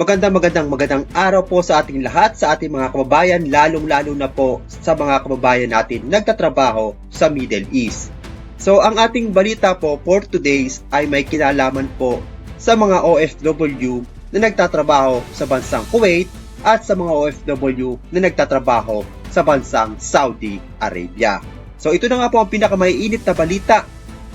Magandang magandang magandang araw po sa ating lahat, sa ating mga kababayan, lalong-lalo na po sa mga kababayan natin nagtatrabaho sa Middle East. So ang ating balita po for today's ay may kinalaman po sa mga OFW na nagtatrabaho sa bansang Kuwait at sa mga OFW na nagtatrabaho sa bansang Saudi Arabia. So ito na nga po ang pinakamaiinit na balita.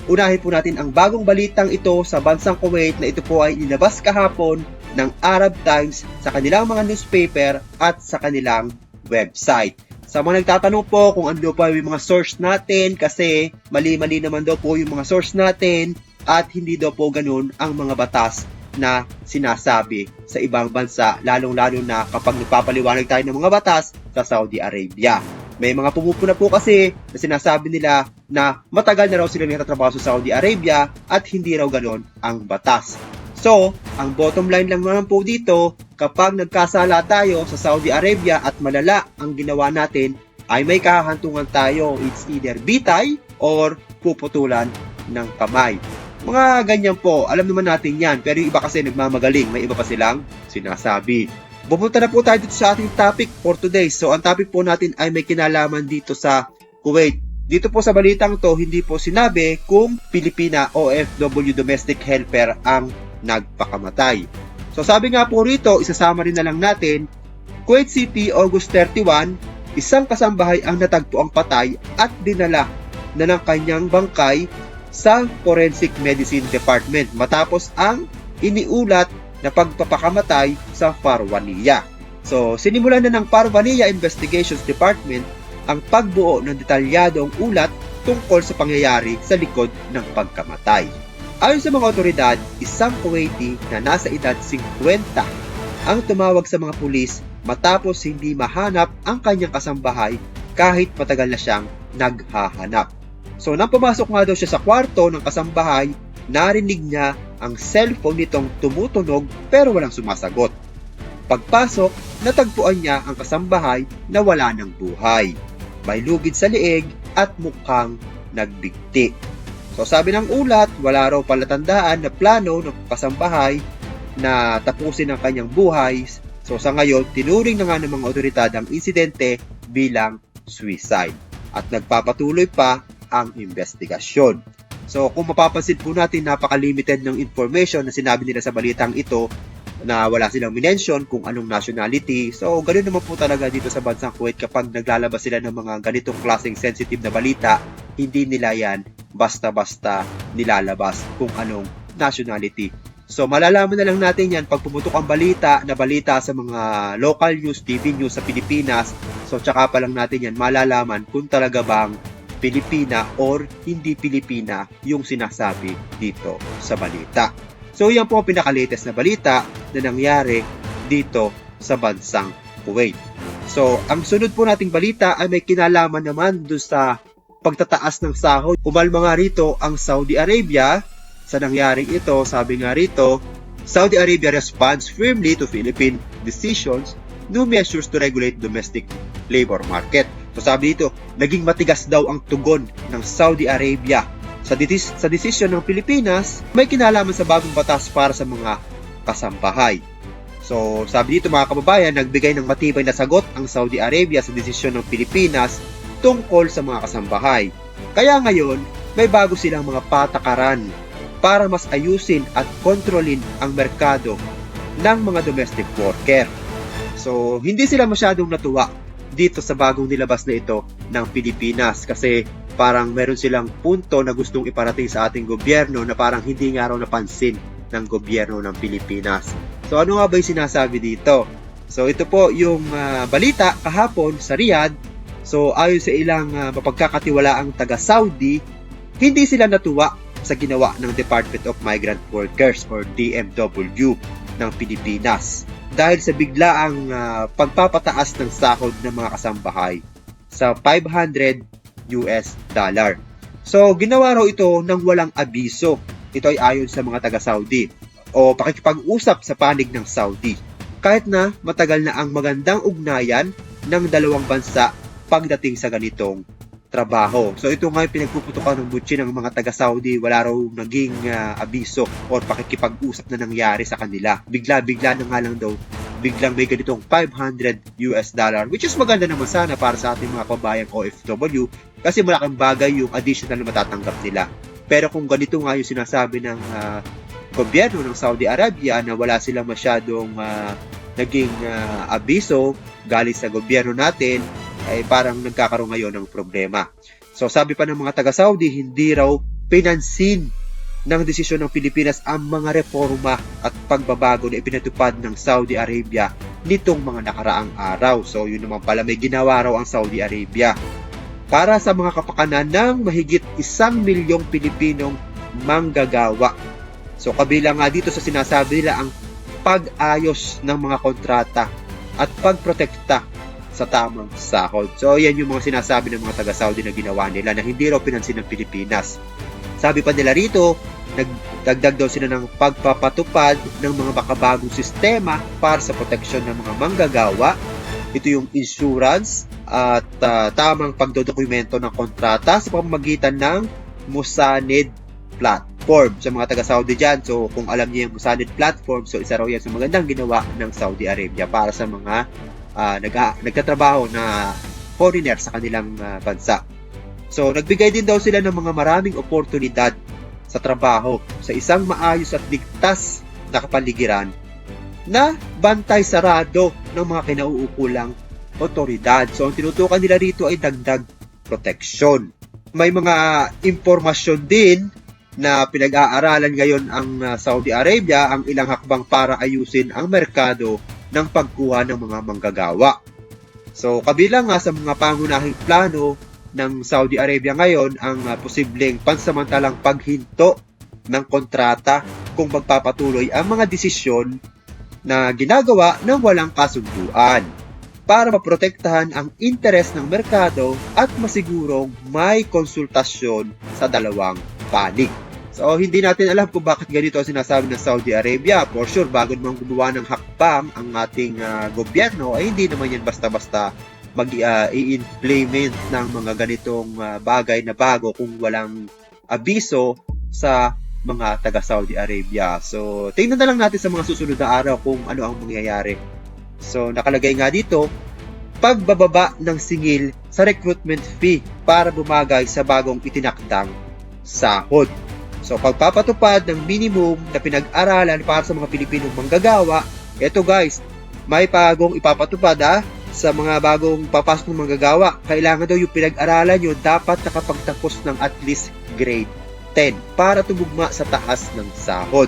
Unahin po natin ang bagong balitang ito sa bansang Kuwait na ito po ay inilabas kahapon ng Arab Times sa kanilang mga newspaper at sa kanilang website. Sa mga nagtatanong po kung ano pa yung mga source natin kasi mali-mali naman daw po yung mga source natin at hindi daw po ganun ang mga batas na sinasabi sa ibang bansa lalong-lalo na kapag nagpapaliwanag tayo ng mga batas sa Saudi Arabia. May mga pumupuna po kasi na sinasabi nila na matagal na raw sila nagtatrabaho sa Saudi Arabia at hindi raw ganon ang batas. So, ang bottom line lang naman po dito, kapag nagkasala tayo sa Saudi Arabia at malala ang ginawa natin, ay may kahahantungan tayo. It's either bitay or puputulan ng kamay. Mga ganyan po, alam naman natin yan. Pero yung iba kasi nagmamagaling, may iba pa silang sinasabi. Pupunta na po tayo dito sa ating topic for today. So, ang topic po natin ay may kinalaman dito sa Kuwait. Dito po sa balitang to, hindi po sinabi kung Pilipina OFW domestic helper ang nagpakamatay. So sabi nga po rito, isasama rin na lang natin, Kuwait City, August 31, isang kasambahay ang natagpo ang patay at dinala na ng kanyang bangkay sa Forensic Medicine Department matapos ang iniulat na pagpapakamatay sa Farwaniya. So, sinimulan na ng Farwaniya Investigations Department ang pagbuo ng detalyadong ulat tungkol sa pangyayari sa likod ng pagkamatay. Ayon sa mga otoridad, isang Kuwaiti na nasa edad 50 ang tumawag sa mga pulis matapos hindi mahanap ang kanyang kasambahay kahit matagal na siyang naghahanap. So nang pumasok nga daw siya sa kwarto ng kasambahay, narinig niya ang cellphone nitong tumutunog pero walang sumasagot. Pagpasok, natagpuan niya ang kasambahay na wala ng buhay. May lugid sa liig at mukhang nagbigti. So sabi ng ulat, wala raw palatandaan na plano ng kasambahay na tapusin ang kanyang buhay. So sa ngayon, tinuring na nga ng mga otoridad ang insidente bilang suicide. At nagpapatuloy pa ang investigasyon. So kung mapapansin po natin, napaka-limited ng information na sinabi nila sa balitang ito na wala silang minention kung anong nationality. So, ganoon naman po talaga dito sa bansang Kuwait kapag naglalabas sila ng mga ganitong klaseng sensitive na balita, hindi nila yan basta-basta nilalabas kung anong nationality. So, malalaman na lang natin yan pag pumutok ang balita na balita sa mga local news, TV news sa Pilipinas. So, tsaka pa lang natin yan malalaman kung talaga bang Pilipina or hindi Pilipina yung sinasabi dito sa balita. So yan po ang pinaka-latest na balita na nangyari dito sa bansang Kuwait. So ang sunod po nating balita ay may kinalaman naman doon sa pagtataas ng sahod. Umalma nga rito ang Saudi Arabia sa nangyaring ito. Sabi nga rito, Saudi Arabia responds firmly to Philippine decisions new measures to regulate domestic labor market. So sabi dito, naging matigas daw ang tugon ng Saudi Arabia sa, detis- sa desisyon ng Pilipinas, may kinalaman sa bagong batas para sa mga kasambahay. So, sabi dito mga kababayan, nagbigay ng matibay na sagot ang Saudi Arabia sa desisyon ng Pilipinas tungkol sa mga kasambahay. Kaya ngayon, may bago silang mga patakaran para mas ayusin at kontrolin ang merkado ng mga domestic worker. So, hindi sila masyadong natuwa dito sa bagong nilabas na ito ng Pilipinas kasi parang meron silang punto na gustong iparating sa ating gobyerno na parang hindi nga raw napansin ng gobyerno ng Pilipinas. So ano nga ba yung sinasabi dito? So ito po yung uh, balita kahapon sa Riyadh. So ayon sa ilang uh, mapagkakatiwalaang taga-Saudi, hindi sila natuwa sa ginawa ng Department of Migrant Workers or DMW ng Pilipinas dahil sa biglaang uh, pagpapataas ng sahod ng mga kasambahay sa 500 US dollar. So, ginawa raw ito ng walang abiso. Ito ay ayon sa mga taga-Saudi o pakikipag-usap sa panig ng Saudi. Kahit na matagal na ang magandang ugnayan ng dalawang bansa pagdating sa ganitong trabaho. So ito nga yung pinagpuputukan ng butsi ng mga taga-Saudi, wala raw naging ah, abiso or pakikipag-usap na nangyari sa kanila. Bigla-bigla na nga lang daw, biglang may ganitong 500 US dollar, which is maganda naman sana para sa ating mga kabayang OFW kasi malaking bagay yung additional na matatanggap nila. Pero kung ganito nga yung sinasabi ng ah, gobyerno ng Saudi Arabia na wala silang masyadong ah, naging ah, abiso galing sa gobyerno natin, ay parang nagkakaroon ngayon ng problema. So sabi pa ng mga taga-Saudi, hindi raw pinansin ng desisyon ng Pilipinas ang mga reforma at pagbabago na ipinatupad ng Saudi Arabia nitong mga nakaraang araw. So yun naman pala may ginawa raw ang Saudi Arabia para sa mga kapakanan ng mahigit isang milyong Pilipinong manggagawa. So kabilang nga dito sa sinasabi nila ang pag-ayos ng mga kontrata at pagprotekta sa tamang sahod. So, yan yung mga sinasabi ng mga taga-Saudi na ginawa nila na hindi raw pinansin ng Pilipinas. Sabi pa nila rito, nagdagdag daw sila ng pagpapatupad ng mga makabagong sistema para sa proteksyon ng mga manggagawa. Ito yung insurance at ah, tamang pagdodokumento ng kontrata sa pamamagitan ng Musanid platform sa mga taga-Saudi dyan. So, kung alam niyo yung Musanid platform, so isa raw yan sa magandang ginawa ng Saudi Arabia para sa mga ah, nag nagtatrabaho na foreigner sa kanilang ah, bansa. So, nagbigay din daw sila ng mga maraming oportunidad sa trabaho sa isang maayos at ligtas na kapaligiran na bantay sarado ng mga kinauukulang otoridad. So, ang tinutukan nila rito ay dagdag proteksyon. May mga impormasyon din na pinag-aaralan ngayon ang ah, Saudi Arabia ang ilang hakbang para ayusin ang merkado ng pagkuha ng mga manggagawa. So, kabilang nga sa mga pangunahing plano ng Saudi Arabia ngayon ang ah, posibleng pansamantalang paghinto ng kontrata kung magpapatuloy ang mga desisyon na ginagawa ng walang kasunduan para maprotektahan ang interes ng merkado at masigurong may konsultasyon sa dalawang panig. So, hindi natin alam kung bakit ganito ang sinasabi ng Saudi Arabia. For sure, bago naman gumawa ng hakbang ang ating ah, gobyerno, ay hindi naman yan basta-basta mag-i-implement ng mga ganitong ah, bagay na bago kung walang abiso sa mga taga Saudi Arabia. So, tingnan na lang natin sa mga susunod na araw kung ano ang mangyayari. So, nakalagay nga dito, pagbababa ng singil sa recruitment fee para bumagay sa bagong itinakdang sahod. So, pagpapatupad ng minimum na pinag-aralan para sa mga Pilipinong manggagawa, eto guys, may bagong ipapatupad ah, sa mga bagong papasok ng manggagawa. Kailangan daw yung pinag-aralan nyo dapat nakapagtapos ng at least grade 10 para tumugma sa taas ng sahod.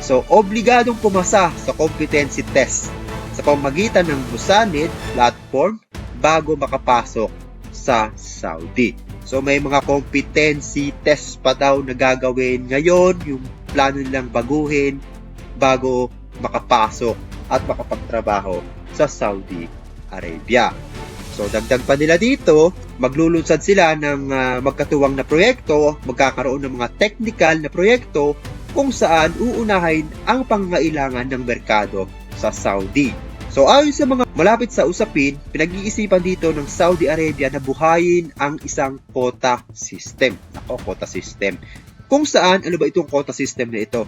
So, obligadong pumasa sa competency test sa pamagitan ng Busanid platform bago makapasok sa Saudi. So, may mga competency test pa daw na gagawin ngayon, yung plano nilang baguhin bago makapasok at makapagtrabaho sa Saudi Arabia. So dagdag pa nila dito, maglulunsad sila ng ah, magkatuwang na proyekto, magkakaroon ng mga technical na proyekto kung saan uunahin ang pangangailangan ng merkado sa Saudi. So ayon sa mga malapit sa usapin, pinag-iisipan dito ng Saudi Arabia na buhayin ang isang quota system. Ako, quota system. Kung saan, ano ba itong quota system na ito?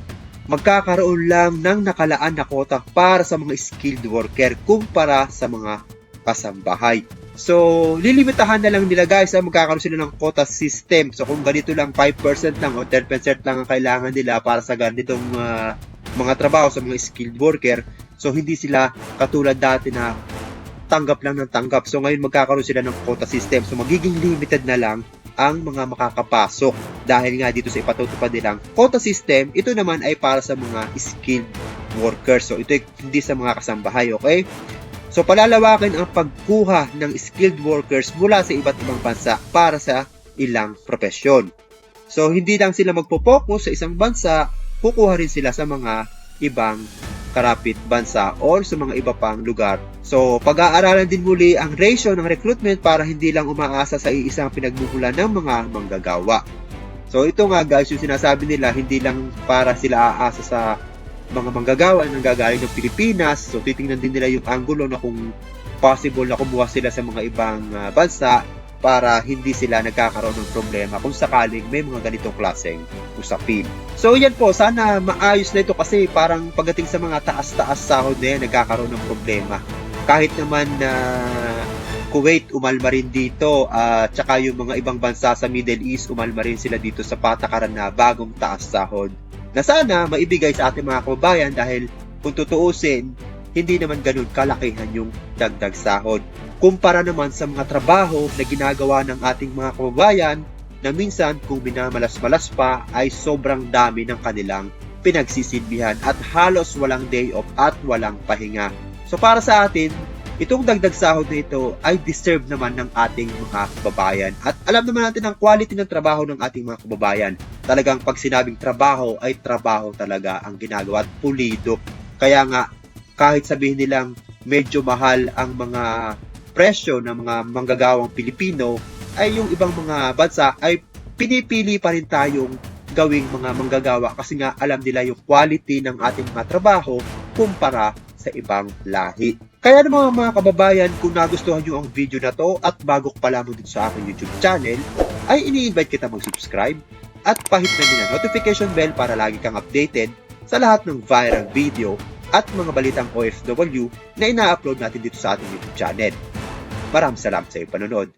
magkakaroon lang ng nakalaan na quota para sa mga skilled worker kumpara sa mga kasambahay. So, lilimitahan na lang nila guys, ha, magkakaroon sila ng quota system. So, kung ganito lang 5% lang o 10% lang ang kailangan nila para sa ganitong ah, mga trabaho sa mga skilled worker, so hindi sila katulad dati na tanggap lang ng tanggap. So, ngayon magkakaroon sila ng quota system. So, magiging limited na lang ang mga makakapasok dahil nga dito sa ipatutupad nilang quota system, ito naman ay para sa mga skilled workers. So ito ay hindi sa mga kasambahay, okay? So palalawakin ang pagkuha ng skilled workers mula sa iba't ibang bansa para sa ilang profesyon. So hindi lang sila magpo-focus sa isang bansa, kukuha rin sila sa mga ibang karapit bansa or sa mga iba pang lugar. So, pag-aaralan din muli ang ratio ng recruitment para hindi lang umaasa sa iisang pinagmumulan ng mga manggagawa. So, ito nga guys, yung sinasabi nila, hindi lang para sila aasa sa mga manggagawa na gagaling ng Pilipinas. So, titingnan din nila yung angulo na kung possible na kumuha sila sa mga ibang ah, bansa para hindi sila nagkakaroon ng problema kung sakaling may mga ganitong klaseng usapin. So yan po, sana maayos na ito kasi parang pagdating sa mga taas-taas sahod na yan, nagkakaroon ng problema. Kahit naman na Kuwait umalma rin dito at saka yung mga ibang bansa sa Middle East umalma rin sila dito sa patakaran na bagong taas sahod na sana maibigay sa ating mga kababayan dahil kung tutuusin, hindi naman ganun kalakihan yung dagdag sahod. Kumpara naman sa mga trabaho na ginagawa ng ating mga kababayan na minsan kung binamalas-malas pa ay sobrang dami ng kanilang pinagsisilbihan at halos walang day off at walang pahinga. So para sa atin, itong dagdag sahod na ito ay deserve naman ng ating mga kababayan. At alam naman natin ang quality ng trabaho ng ating mga kababayan. Talagang pag sinabing trabaho ay trabaho talaga ang ginagawa at pulido. Kaya nga, kahit sabihin nilang medyo mahal ang mga presyo ng mga manggagawang Pilipino, ay yung ibang mga bansa ay pinipili pa rin tayong gawing mga manggagawa kasi nga alam nila yung quality ng ating mga trabaho kumpara sa ibang lahi. Kaya naman mga kababayan, kung nagustuhan nyo ang video na to at bago pa lamang dito sa aking YouTube channel, ay ini-invite kita mag-subscribe at pahit na din ang notification bell para lagi kang updated sa lahat ng viral video at mga balitang OFW na ina-upload natin dito sa ating YouTube channel. Maraming salamat sa iyong panonood.